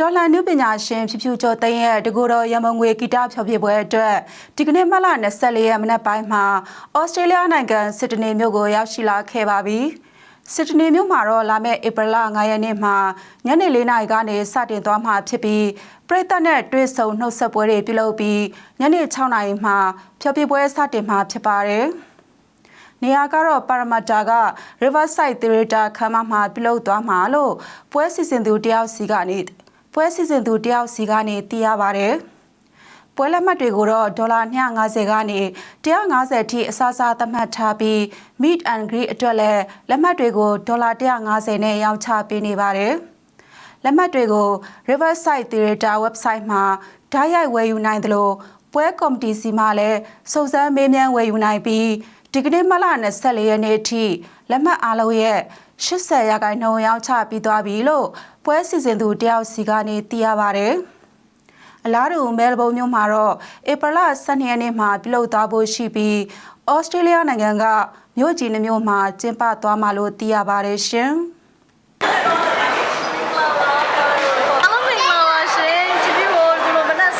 ဒေါ်လာနုပညာရှင်ဖြူဖြူကျော်သိန်းရဲ့တကူတော်ရမုံငွေဂီတဖျော်ဖြေပွဲအတွက်ဒီကနေ့မလ24ရက်မနက်ပိုင်းမှာဩစတြေးလျနိုင်ငံစစ်ဒနီမြို့ကိုရောက်ရှိလာခဲ့ပါပြီ။စစ်ဒနီမြို့မှာတော့လာမယ့်ဧပြီလ9ရက်နေ့မှာညနေ4နာရီကနေစတင်သွားမှာဖြစ်ပြီးပြည်သက်နဲ့တွေ့ဆုံနှုတ်ဆက်ပွဲတွေပြုလုပ်ပြီးညနေ6နာရီမှာဖျော်ဖြေပွဲစတင်မှာဖြစ်ပါတယ်။နေရာကတော့ပါရမတ်တာက Riverside Theatre ခမ်းမမှာပြုလုပ်သွားမှာလို့ပွဲစီစဉ်သူတယောက်စီကနေ ပွဲစီစဉ်သူတယောက်စီကနေသိရပါတယ်။ပွဲလက်မှတ်တွေကိုတော့ဒေါ်လာ250ကနေ150ထိအစားအစားသတ်မှတ်ထားပြီး meet and greet အတွက်လည်းလက်မှတ်တွေကိုဒေါ်လာ150နဲ့ရောင်းချပေးနေပါတယ်။လက်မှတ်တွေကို Riverside Theatre website မှာဓာတ်ရိုက်ဝယ်ယူနိုင်တယ်လို့ပွဲကော်မတီစီမှလည်းစုံစမ်းမေးမြန်းဝယ်ယူနိုင်ပြီး ဒီကနေ့မလ24ရက်နေ့အထိလက်မှတ်အားလုံးရဲ့80ရာခိုင်နှုန်းရောင်းချပြီးသွားပြီလို့ပွဲစီစဉ်သူတယောက်စီကနေသိရပါတယ်။အလားတူမဲလ်ဘုန်းမြို့မှာတော့ဧပြီလ12ရက်နေ့မှာပြုလုပ်သွားဖို့ရှိပြီးဩစတြေးလျနိုင်ငံကမြို့ကြီးနှမျိုးမှာကျင်းပသွားမှာလို့သိရပါတယ်ရှင်။အားလုံးမင်္ဂလာပါရှင်ဒီဗီဒီယိုဒီလိုမနက်